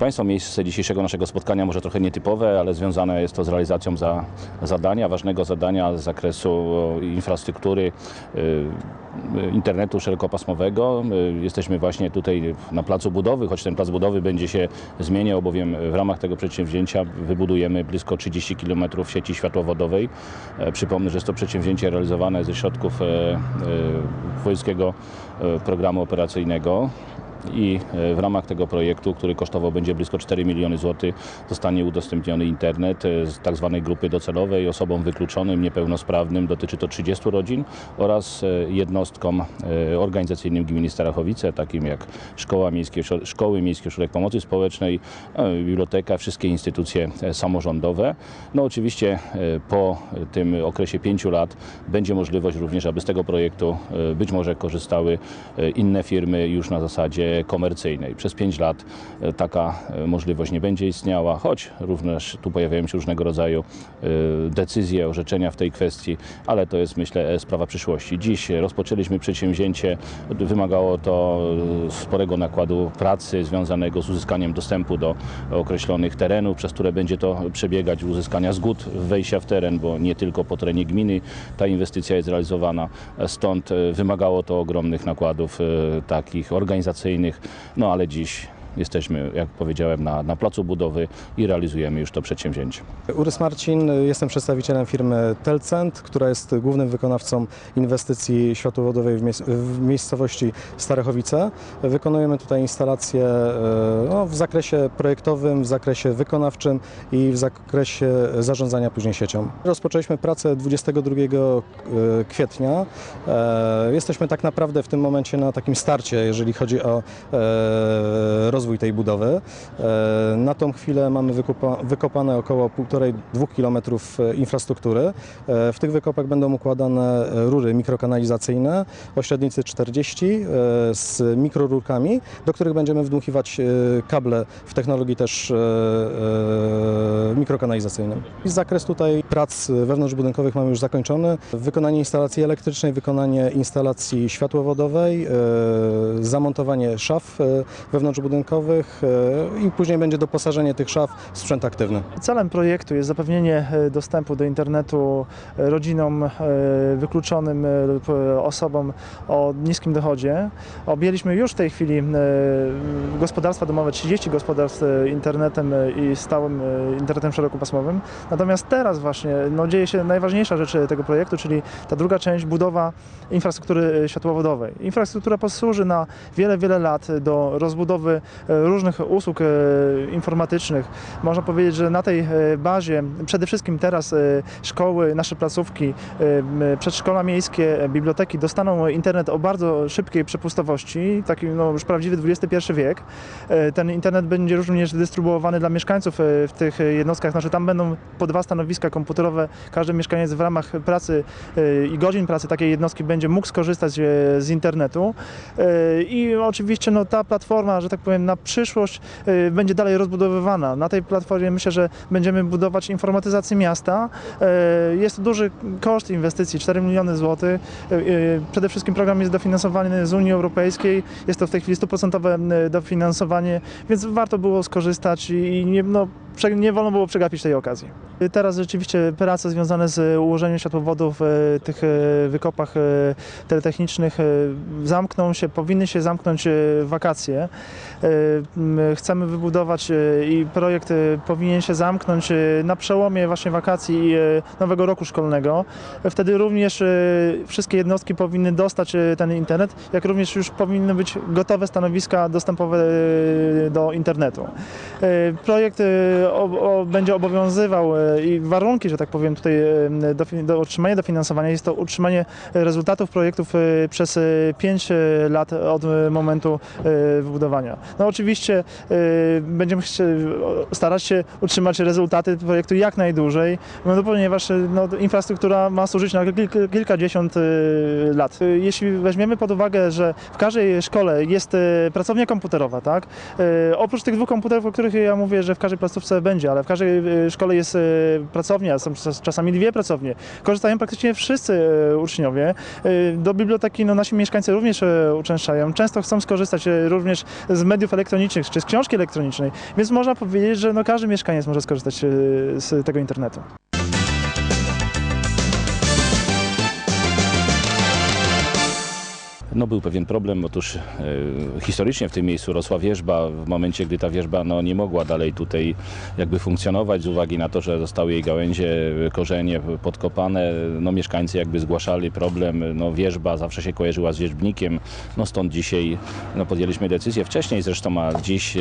Państwo, miejsce dzisiejszego naszego spotkania może trochę nietypowe, ale związane jest to z realizacją za, zadania, ważnego zadania z zakresu e, infrastruktury e, internetu szerokopasmowego. E, Jesteśmy właśnie tutaj na placu budowy, choć ten plac budowy będzie się zmieniał, bowiem w ramach tego przedsięwzięcia wybudujemy blisko 30 km sieci światłowodowej. E, Przypomnę, że jest to przedsięwzięcie realizowane ze środków e, e, e, Programu Operacyjnego i e, w ramach tego projektu, który kosztował będzie blisko 4 miliony złotych, zostanie udostępniony internet e, z tak zwanej grupy docelowej osobom wykluczonym, niepełnosprawnym. Dotyczy to 30 rodzin oraz e, jednostkom organizacyjnym gminy Starachowice, takim jak Szkoła Miejskie, Szkoły Miejskie Ośrodek Pomocy Społecznej, biblioteka, wszystkie instytucje samorządowe. No oczywiście po tym okresie pięciu lat będzie możliwość również, aby z tego projektu być może korzystały inne firmy już na zasadzie komercyjnej. Przez pięć lat e, taka e, możliwość nie będzie istniała, choć również tu pojawiają się różnego rodzaju e, decyzje, orzeczenia w tej kwestii, ale to jest myślę sprawa przyszłości. Dziś rozpoczęliśmy przedsięwzięcie, wymagało to sporego nakładu pracy związanego z uzyskaniem dostępu do określonych terenów, przez które będzie to przebiegać, uzyskania zgód wejścia w teren, bo nie tylko po terenie gminy ta inwestycja jest realizowana, stąd wymagało to ogromnych nakładów takich organizacyjnych, no ale dziś jesteśmy, jak powiedziałem, na, na placu budowy i realizujemy już to przedsięwzięcie. Urys Marcin, jestem przedstawicielem firmy Telcent, która jest głównym wykonawcą inwestycji światłowodowej w, w miejscowości Starechowice. Wykonujemy tutaj instalacje e, no, w zakresie projektowym, w zakresie wykonawczym i w zakresie zarządzania później siecią. Rozpoczęliśmy pracę 22 e, kwietnia. E, Jesteśmy tak naprawdę w tym momencie na takim starcie, jeżeli chodzi o e, rozwój tej budowy. E, Na tą chwilę mamy wykopane około 1,5-2 km infrastruktury. E, W tych wykopach będą układane e, rury mikrokanalizacyjne o średnicy 40 e, z mikrorurkami, do których będziemy wdmuchiwać e, kable w technologii też e, e, mikrokanalizacyjnym. I Zakres tutaj prac wewnątrzbudynkowych mamy już zakończony. Wykonanie instalacji elektrycznej, wykonanie instalacji światłowodowej, e, zamontowanie szaf e, wewnątrzbudynkowych e, i później będzie doposażenie tych szaf w sprzęt aktywny. Celem projektu jest zapewnienie e, dostępu do internetu e, rodzinom wykluczonym lub osobom o niskim dochodzie. Objęliśmy już w tej chwili gospodarstwa domowe, 30 gospodarstw internetem i stałym internetem szerokopasmowym. Natomiast teraz właśnie no, dzieje się najważniejsza rzecz tego projektu, czyli ta druga część, budowa infrastruktury światłowodowej. Infrastruktura posłuży na wiele, wiele lat do rozbudowy różnych usług e, informatycznych. Można powiedzieć, że na tej e, bazie przede wszystkim teraz e, szkoły, nasze placówki, e, przedszkola miejskie, e, biblioteki dostaną internet o bardzo szybkiej przepustowości, taki no, już prawdziwy XXI wiek. E, Ten internet będzie również dystrybuowany dla mieszkańców e, w tych jednostkach. Znaczy tam będą po dwa stanowiska komputerowe. Każdy mieszkaniec w ramach pracy e, i godzin pracy takiej jednostki będzie mógł skorzystać e, z internetu. E, I oczywiście no, ta platforma, że tak powiem, na przyszłość e, będzie dalej rozbudowywana. Na tej platformie myślę, że będziemy budować informatyzację miasta. E, Jest to duży koszt inwestycji, 4 miliony złotych. E, Przede wszystkim program jest dofinansowany z Unii Europejskiej. Jest to w tej chwili 100% dofinansowanie, więc warto było skorzystać i nie, no, nie wolno było przegapić tej okazji. Teraz rzeczywiście prace związane z ułożeniem światłowodów w tych e, wykopach teletechnicznych zamkną się, powinny się zamknąć wakacje. Chcemy wybudować i projekt powinien się zamknąć na przełomie właśnie wakacji i nowego roku szkolnego. Wtedy również wszystkie jednostki powinny dostać ten internet, jak również już powinny być gotowe stanowiska dostępowe do internetu. Projekt będzie obowiązywał i warunki, że tak powiem, tutaj e, do, do otrzymania dofinansowania jest to utrzymanie rezultatów projektów e, przez 5 lat od e, momentu e, wybudowania. No oczywiście e, będziemy starać się utrzymać rezultaty projektu jak najdłużej, no ponieważ e, no, infrastruktura ma służyć na kilk, kilkadziesiąt e, lat. E, Jeśli weźmiemy pod uwagę, że w każdej szkole jest e, pracownia komputerowa, tak? E, Oprócz tych dwóch komputerów, o których ja mówię, że w każdej placówce będzie, ale w każdej e, szkole jest e, pracownia, są czas- czasami dwie pracownie. Korzystają praktycznie wszyscy e, uczniowie. E, Do biblioteki no, nasi mieszkańcy również e, uczęszczają. Często chcą skorzystać również z mediów elektronicznych czy z książki elektronicznej, więc można powiedzieć, że no, każdy mieszkaniec może skorzystać z tego internetu. No był pewien problem, otóż e, historycznie w tym miejscu rosła wierzba. W momencie, gdy ta wierzba no, nie mogła dalej tutaj jakby funkcjonować z uwagi na to, że zostały jej gałęzie, korzenie podkopane, no mieszkańcy jakby zgłaszali problem, no wierzba zawsze się kojarzyła z wierzbnikiem, no stąd dzisiaj no, podjęliśmy decyzję wcześniej zresztą, a dziś e,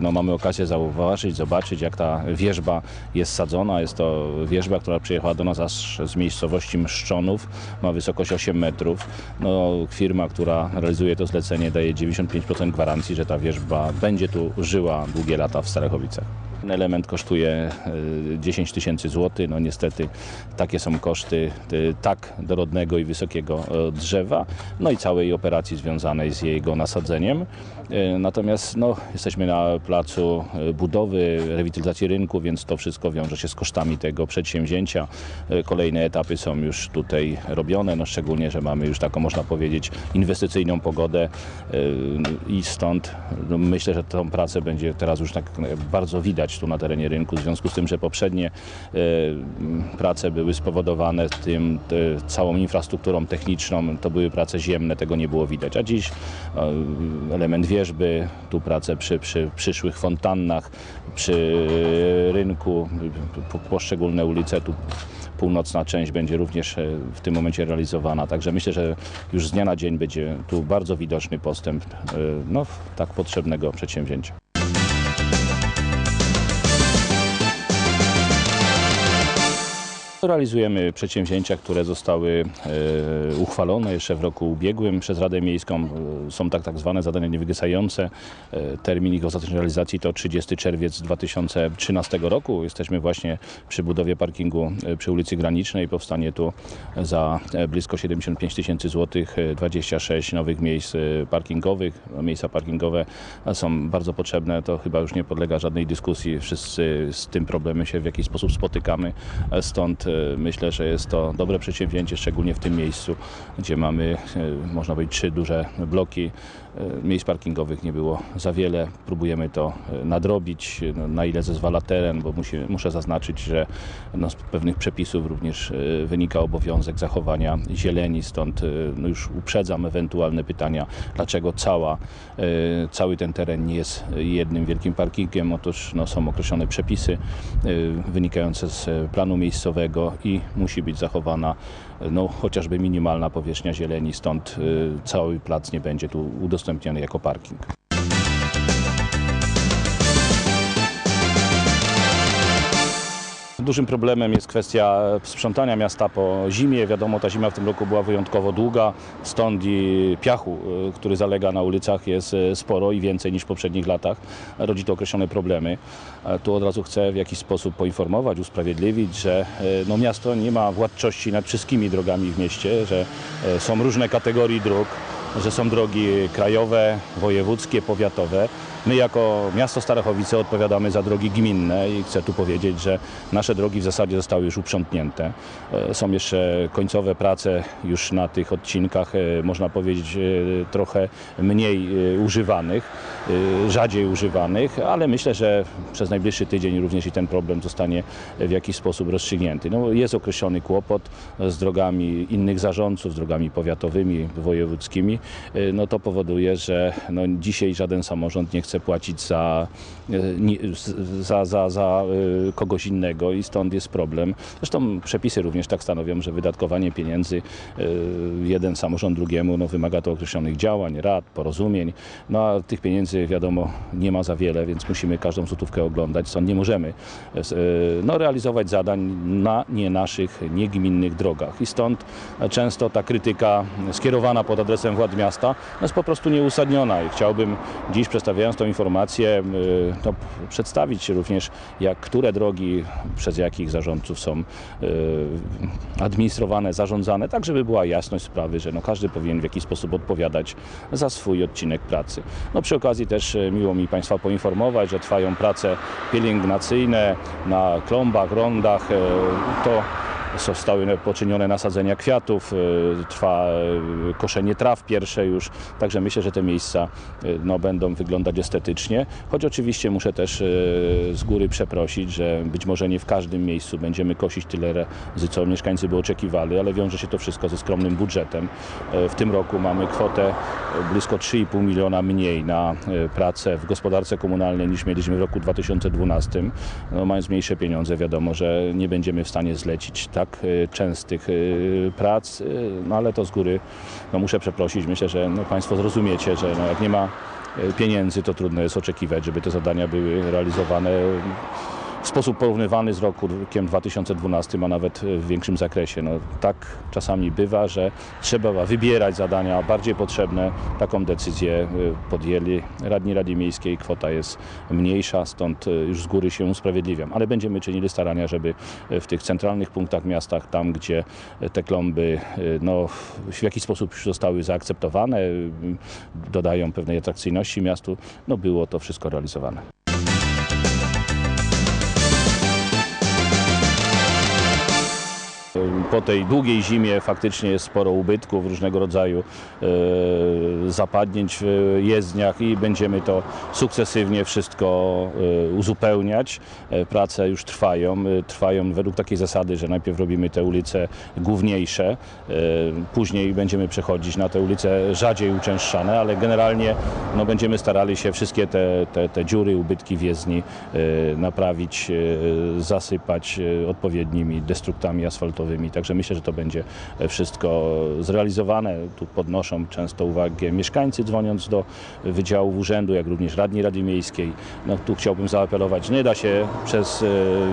no, mamy okazję zauważyć, zobaczyć jak ta wierzba jest sadzona. Jest to wierzba, która przyjechała do nas aż z miejscowości Mszczonów, ma wysokość 8 metrów. No, firma, która realizuje to zlecenie daje 95% gwarancji, że ta wierzba będzie tu żyła długie lata w Starachowicach. Ten element kosztuje e, 10 tysięcy złotych. No niestety takie są koszty e, tak dorodnego i wysokiego e, drzewa, no i całej operacji związanej z jego nasadzeniem. E, Natomiast no, jesteśmy na placu e, budowy, rewitalizacji rynku, więc to wszystko wiąże się z kosztami tego przedsięwzięcia. E, Kolejne etapy są już tutaj robione, no szczególnie, że mamy już taką, można powiedzieć, inwestycyjną pogodę e, i stąd no, myślę, że tą pracę będzie teraz już tak e, bardzo widać tu na terenie rynku, w związku z tym, że poprzednie e, prace były spowodowane tym te, całą infrastrukturą techniczną, to były prace ziemne, tego nie było widać, a dziś e, element wierzby, tu prace przy, przy przyszłych fontannach, przy rynku, po- poszczególne ulice tu północna część będzie również e, w tym momencie realizowana. Także myślę, że już z dnia na dzień będzie tu bardzo widoczny postęp e, no, tak potrzebnego przedsięwzięcia. Realizujemy przedsięwzięcia, które zostały e, uchwalone jeszcze w roku ubiegłym przez Radę Miejską. E, Są tak, tak zwane zadania niewygasające. E, termin ich ostatecznej realizacji to 30 czerwiec 2013 roku. Jesteśmy właśnie przy budowie parkingu przy ulicy Granicznej. Powstanie tu za blisko 75 tysięcy złotych e, 26 nowych miejsc parkingowych. Miejsca parkingowe są bardzo potrzebne, to chyba już nie podlega żadnej dyskusji. Wszyscy z tym problemem się w jakiś sposób spotykamy. Stąd myślę, że jest to dobre przedsięwzięcie, szczególnie w tym miejscu, gdzie mamy, e, można powiedzieć, trzy duże bloki. E, Miejsc parkingowych nie było za wiele. Próbujemy to e, nadrobić, no, na ile zezwala teren, bo musi, muszę zaznaczyć, że no, z pewnych przepisów również e, wynika obowiązek zachowania zieleni, stąd no, już uprzedzam ewentualne pytania, dlaczego cała, cały ten teren nie jest jednym wielkim parkingiem. Otóż no, są określone przepisy wynikające z planu miejscowego i musi być zachowana no, chociażby minimalna powierzchnia zieleni, stąd e, cały plac nie będzie tu udostępniony jako parking. Dużym problemem jest kwestia sprzątania miasta po zimie. Wiadomo, ta zima w tym roku była wyjątkowo długa, stąd i piachu, y, który zalega na ulicach jest y, sporo i więcej niż w poprzednich latach. Rodzi to określone problemy. E, Tu od razu chcę w jakiś sposób poinformować, usprawiedliwić, że no, miasto nie ma władczości nad wszystkimi drogami w mieście, że są różne kategorie dróg, że są drogi krajowe, wojewódzkie, powiatowe. My jako miasto Starachowice odpowiadamy za drogi gminne i chcę tu powiedzieć, że nasze drogi w zasadzie zostały już uprzątnięte. E, Są jeszcze końcowe prace już na tych odcinkach, e, można powiedzieć, e, trochę mniej używanych, rzadziej używanych, ale myślę, że przez najbliższy tydzień również i ten problem zostanie w jakiś sposób rozstrzygnięty. No, jest określony kłopot z drogami innych zarządców, z drogami powiatowymi, wojewódzkimi. No to powoduje, że no, dzisiaj żaden samorząd nie chce płacić za, e, ni- z- za, za, za e, kogoś innego i stąd jest problem. Zresztą przepisy również tak stanowią, że wydatkowanie pieniędzy e, jeden samorząd drugiemu no, wymaga to określonych działań, rad, porozumień. No a tych pieniędzy wiadomo nie ma za wiele, więc musimy każdą złotówkę oglądać. Stąd nie możemy no, realizować zadań na nie naszych, nie gminnych drogach. I stąd często ta krytyka skierowana pod adresem władz miasta jest po prostu nieuzasadniona i chciałbym dziś przedstawiając tą informację y, no, przedstawić również jak które drogi przez jakich zarządców są y, administrowane, zarządzane, tak żeby była jasność sprawy, że no, każdy powinien w jakiś sposób odpowiadać za swój odcinek pracy. No, przy okazji też e, miło mi Państwa poinformować, że trwają prace pielęgnacyjne na klombach, rondach. To zostały poczynione nasadzenia kwiatów, e, trwa e, koszenie traw pierwsze już, także myślę, że te miejsca e, no, będą wyglądać estetycznie, choć oczywiście muszę też z góry przeprosić, że być może nie w każdym miejscu będziemy kosić tyle razy, co mieszkańcy by oczekiwali, ale wiąże się to wszystko ze skromnym budżetem. W tym roku mamy kwotę blisko 3,5 miliona mniej na pracę w gospodarce komunalnej niż mieliśmy w roku 2012. No, mając mniejsze pieniądze wiadomo, że nie będziemy w stanie zlecić tak e, częstych e, prac, e, no ale to z góry no, muszę przeprosić. Myślę, że no, Państwo zrozumiecie, że no, jak nie ma pieniędzy, to trudno jest oczekiwać, żeby te zadania były realizowane w sposób porównywalny z rokiem 2012, a nawet w większym zakresie. No, tak czasami bywa, że trzeba wybierać zadania bardziej potrzebne. Taką decyzję y, podjęli radni Rady Miejskiej. Kwota jest mniejsza, stąd y, już z góry się usprawiedliwiam. Ale będziemy czynili starania, żeby w tych centralnych punktach miastach, tam gdzie te klomby no, w jakiś sposób już zostały zaakceptowane, dodają pewnej atrakcyjności miastu, no było to wszystko realizowane. Po tej długiej zimie faktycznie jest sporo ubytków, różnego rodzaju e, zapadnięć w jezdniach i będziemy to sukcesywnie wszystko e, uzupełniać. E, prace już trwają. Trwają według takiej zasady, że najpierw robimy te ulice główniejsze, później będziemy przechodzić na te ulice rzadziej uczęszczane, ale generalnie no, będziemy starali się wszystkie te, te, te dziury, ubytki w jezdni naprawić, zasypać odpowiednimi destruktami asfaltowymi. Także myślę, że to będzie e, wszystko zrealizowane. Tu podnoszą często uwagę mieszkańcy dzwoniąc do wydziałów urzędu, jak również radni Rady Miejskiej. No, tu chciałbym zaapelować, nie da się przez e,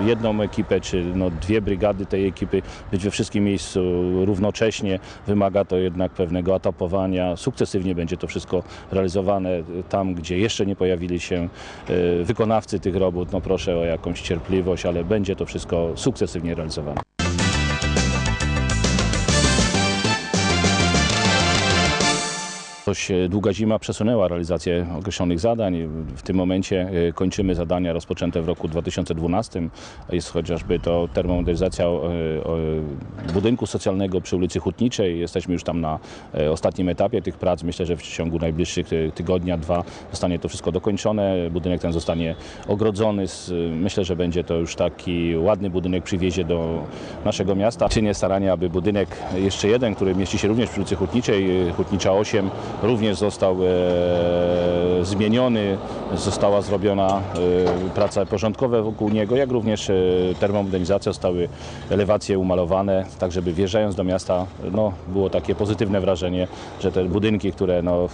jedną ekipę czy no, dwie brygady tej ekipy być we wszystkim miejscu równocześnie. Wymaga to jednak pewnego etapowania. Sukcesywnie będzie to wszystko realizowane tam, gdzie jeszcze nie pojawili się e, wykonawcy tych robót. No proszę o jakąś cierpliwość, ale będzie to wszystko sukcesywnie realizowane. Dość e, długa zima przesunęła realizację określonych zadań. W tym momencie e, kończymy zadania rozpoczęte w roku 2012. Jest chociażby to termomodernizacja e, budynku socjalnego przy ulicy Hutniczej. Jesteśmy już tam na ostatnim etapie tych prac. Myślę, że w ciągu najbliższych tygodnia, dwa zostanie to wszystko dokończone. Budynek ten zostanie ogrodzony. Myślę, że będzie to już taki ładny budynek przywiezie do naszego miasta. Czynię starania, aby budynek jeszcze jeden, który mieści się również przy ulicy Hutniczej, Hutnicza 8, również został e, zmieniony. Została zrobiona e, praca porządkowe wokół niego, jak również e, termomodernizacja, zostały elewacje umalowane, tak żeby wjeżdżając do miasta no, było takie pozytywne wrażenie, że te budynki, które no,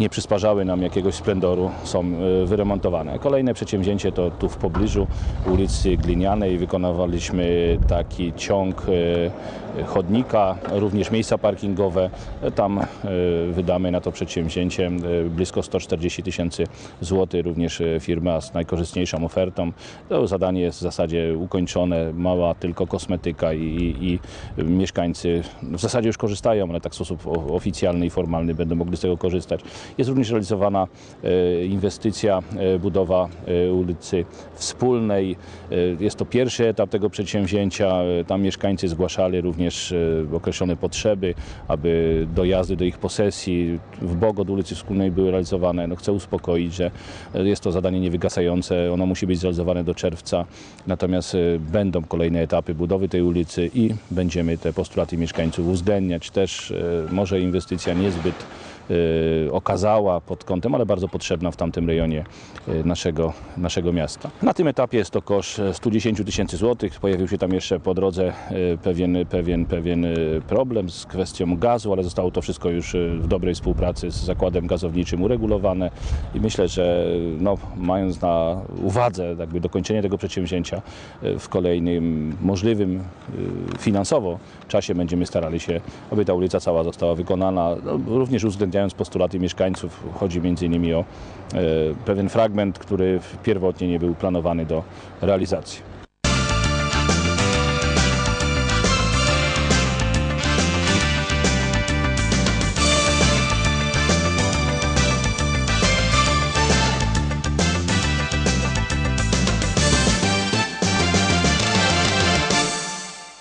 nie przysparzały nam jakiegoś splendoru, są e, wyremontowane. Kolejne przedsięwzięcie to tu w pobliżu ulicy Glinianej wykonywaliśmy taki ciąg e, chodnika, również miejsca parkingowe. Tam wydamy na to przedsięwzięcie blisko 140 tysięcy złotych, również firma z najkorzystniejszą ofertą. To zadanie jest w zasadzie ukończone, mała tylko kosmetyka i, i, i mieszkańcy w zasadzie już korzystają, ale tak w sposób oficjalny i formalny będą mogli z tego korzystać. Jest również realizowana e, inwestycja, e, budowa e, ulicy Wspólnej. Jest to pierwszy etap tego przedsięwzięcia. Tam mieszkańcy zgłaszali również określone potrzeby, aby dojazdy do ich posesji w bok od ulicy Wspólnej były realizowane. No, chcę uspokoić, że jest to zadanie niewygasające. Ono musi być zrealizowane do czerwca. Natomiast będą kolejne etapy budowy tej ulicy i będziemy te postulaty mieszkańców uwzględniać. Też może inwestycja niezbyt okazała pod kątem, ale bardzo potrzebna w tamtym rejonie y, naszego, naszego miasta. Na tym etapie jest to koszt 110 tysięcy złotych. Pojawił się tam jeszcze po drodze y, pewien, pewien, pewien y, problem z kwestią gazu, ale zostało to wszystko już y, w dobrej współpracy z zakładem gazowniczym uregulowane i myślę, że no, mając na uwadze jakby dokończenie tego przedsięwzięcia y, w kolejnym możliwym y, finansowo czasie będziemy starali się, aby ta ulica cała została wykonana, no, również uwzględniając postulaty mieszkańców. Chodzi innymi o e, pewien fragment, który pierwotnie nie był planowany do realizacji.